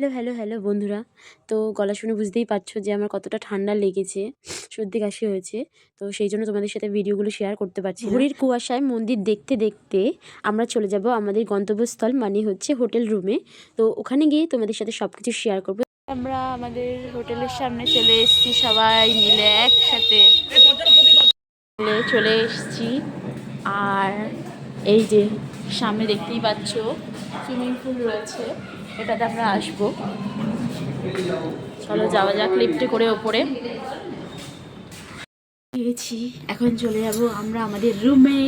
Hello hello hello বন্ধুরা। তো গলা শুনে বুঝতেই পারছ যে আমার কতটা ঠান্ডা লেগেছে সর্দি কাশি হয়েছে। তো সেই জন্য তোমাদের সাথে ভিডিওগুলো শেয়ার করতে পারছি না। কুয়াশায় মন্দির দেখতে দেখতে আমরা চলে যাব আমাদের গন্তব্যস্থল মানে হচ্ছে হোটেল রুমে তো ওখানে গিয়ে তোমাদের সাথে সব কিছু শেয়ার করব। আমরা আমাদের হোটেলের সামনে চলে এসেছি সবাই মিলে একসাথে। চলে এসেছি। আর এই যে সামনে দেখতেই পাচ্ছ সুইমিং পুল রয়েছে। এটাতে আমরা আসব। চলো যাওয়া যাক লিফটে করে ওপরে। গিয়েছি এখন চলে যাব আমরা আমাদের রুমে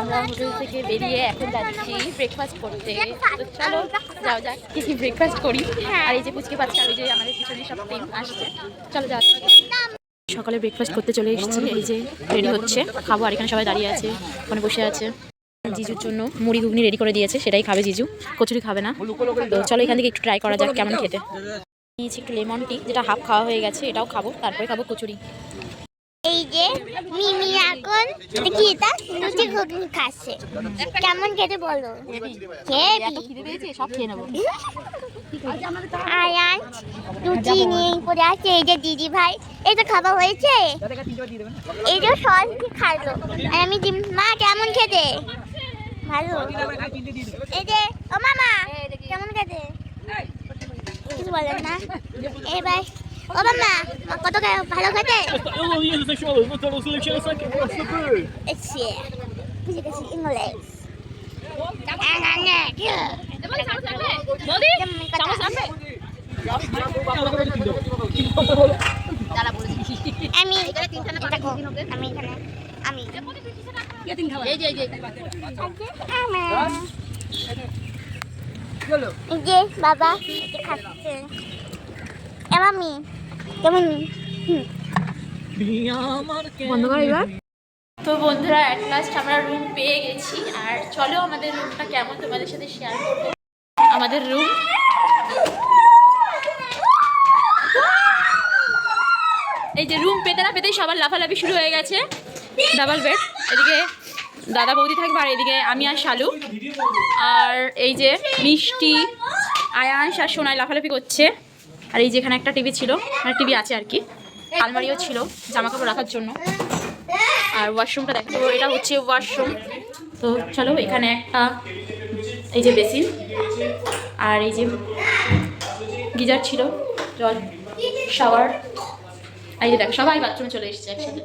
আমরা হোটেল থেকে বেরিয়ে এখন যাচ্ছি ব্রেকফাস্ট করতে। তো চলো যাও যাক কি কি ব্রেকফাস্ট করি। আর এই যে পুচকে বাচ্চা ওই যে আমাদের পিছনে সব টিম আসছে। চলো যাও সকালে ব্রেকফাস্ট করতে চলে এসেছি এই যে রেডি হচ্ছে। খাব আর এখানে সবাই দাঁড়িয়ে আছে ওখানে বসে আছে। জিজুর জন্য। মুড়ি ঘুগনি রেডি করে দিয়েছে সেটাই খাবে জিজু। কচুরি খাবে না। তো চলো এখান থেকে একটু ট্রাই করা যাক কেমন খেতে। নিয়েছি একটু লেমন টি যেটা হাফ খাওয়া হয়ে গেছে এটাও খাব তারপরে খাব কচুরি। এই যে মিমি এখন কি এটা? লুচি ঘুগনি খাচ্ছে। কেমন খেতে বলো? খেয়ে সব খেয়ে নেব। আয়ান লুচি নিয়ে পড়ে আছে এই যে দিদি ভাই এই তো খাবার হয়েছে? এই যে সস কি খাইলো আর আমি মা কেমন খেতে? ভালো। এই যে, ও মামা, কেমন খেতে কিছু বলেন না। এবার, ও মামা, কত ভালো খেতে আমি আমি এখানে। আমি। এই যে এই যে। যে বাবা খাচ্ছে। এ মামি কেমন? বন্ধ করো এবার। তো বন্ধুরা অ্যাট লাস্ট আমরা রুম পেয়ে গেছি। আর চলো আমাদের রুমটা কেমন তোমাদের সাথে শেয়ার করব। আমাদের রুম এই যে রুম পেতে না পেতেই সবার লাফালাফি শুরু হয়ে গেছে। ডাবল বেড, এদিকে দাদা বৌদি থাকবে আর এদিকে আমি আর শালু। আর এই যে মিষ্টি, আয়াংশ আর সোনাই লাফালাফি করছে। আর এই যে এখানে একটা টিভি ছিল মানে টিভি আছে আর কি, আলমারিও ছিল জামা কাপড় রাখার জন্য। আর ওয়াশরুমটা দেখো, এটা হচ্ছে ওয়াশরুম। তো চলো, এখানে একটা এই যে বেসিন, আর এই যে গিজার ছিল, জল, শাওয়ার। এই যে দেখো, সবাই বাথরুমে চলে এসেছে একসাথে।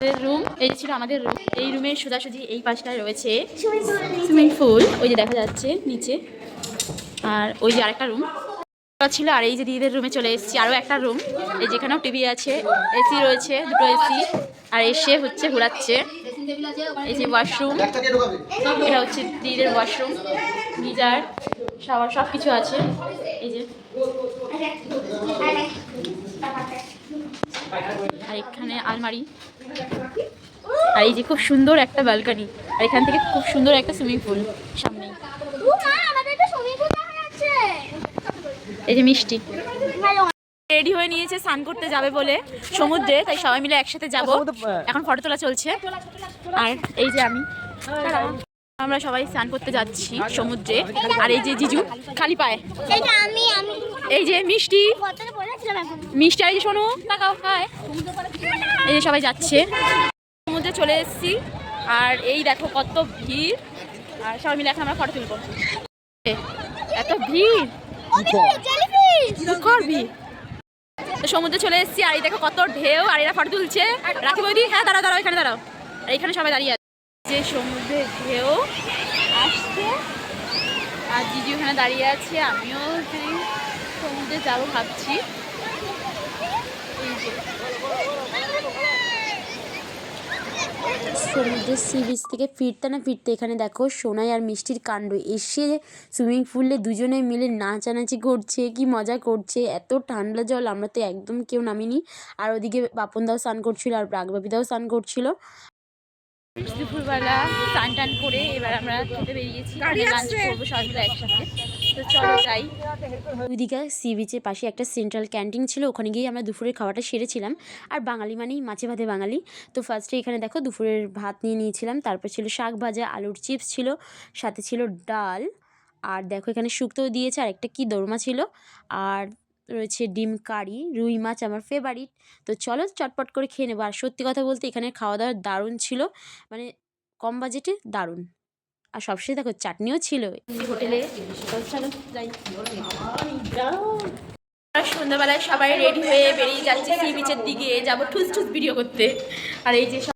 রুম এই যে ছিল আমাদের রুম এই রুমের সোজাসুজি এই পাশটায় রয়েছে সুইমিং পুল। ওই যে দেখা যাচ্ছে নিচে। আর ওই যে আরেকটা রুম ছিল আর এই যে দিদিদের রুমে চলে এসেছি আরও একটা রুম এই যেখানেও টিভি আছে এসি রয়েছে দুটো এসি আর এসে হচ্ছে ঘোরাচ্ছে। এই যে ওয়াশরুম এটা হচ্ছে দিদিদের ওয়াশরুম গিজার শাওয়ার সব কিছু আছে। এই যে। আর এখানে আলমারি। আর এই যে খুব সুন্দর একটা ব্যালকানি আর এখান থেকে খুব সুন্দর একটা সুইমিং পুল সামনেই। এই যে মিষ্টি। রেডি হয়ে নিয়েছে স্নান করতে যাবে বলে সমুদ্রে তাই সবাই মিলে একসাথে যাব। এখন ফটো তোলা চলছে। আর এই যে আমি। আমরা সবাই স্নান করতে যাচ্ছি সমুদ্রে। আর এই যে জিজু খালি পায়ে। এই যে মিষ্টি। মিষ্টি আর এই যে শোনো তাকাও খায় এই যে সবাই যাচ্ছে। সমুদ্রে চলে এসেছি। আর এই দেখো কত ভিড়। আর সবাই মিলে এখন আমরা ফটো তুলবো। এত ভিড়। তো সমুদ্রে চলে এসেছি। আর এই দেখো কত ঢেউ। আর এরা ফটো তুলছে। রাখি বৌদি হ্যাঁ দাঁড়াও দাঁড়াও এখানে দাঁড়াও। এখানে সবাই দাঁড়িয়ে আছে। যে সমুদ্রে ঢেউ আসছে, আর জিজু এখানে দাঁড়িয়ে আছে, আমিও এখানে সমুদ্রে যাব ভাবছি। সমুদ্রের সি বিচ থেকে ফিরতে না ফিরতে এখানে দেখো সোনাই আর মিষ্টির কাণ্ড। এসে সুইমিং পুলে দুজনে মিলে নাচানাচি করছে, কি মজা করছে, এত ঠান্ডা জল, আমরা তো একদম কেউ নামিনি। আর ওদিকে বাপনদাও স্নান করছিল আর প্রাগবাবিদাও স্নান করছিল। দুপুরবেলা স্নান টান করে এবার আমরা খেতে বেরিয়েছি। লাঞ্চ করব সবাই মিলে একসাথে। তো চলো যাই। ওইদিকে সি বিচের পাশে একটা সেন্ট্রাল ক্যান্টিন ছিল ওখানে গিয়ে আমরা দুপুরের খাওয়াটা সেরেছিলাম। আর বাঙালি মানেই মাছে ভাতে বাঙালি। তো ফার্স্টে এখানে দেখো দুপুরের ভাত নিয়ে নিয়েছিলাম তারপর ছিল শাক ভাজা আলুর চিপস ছিল সাথে ছিল ডাল। আর দেখো এখানে শুক্তোও দিয়েছে আর একটা কী দোরমা ছিল। আর রয়েছে ডিম কারি, রুই মাছ আমার ফেভারিট তো চলো চটপট করে খেয়ে নেব। আর সত্যি কথা বলতে এখানে খাওয়া দাওয়া দারুণ ছিল। মানে কম বাজেটে দারুণ। আর সবশেষে দেখো চাটনিও ছিল। হোটেলে সন্ধ্যাবেলায় সবাই রেডি হয়ে বেরিয়ে যাচ্ছে সি বিচের দিকে। যাব ঠুস ঠুস ভিডিও করতে। আর এই যে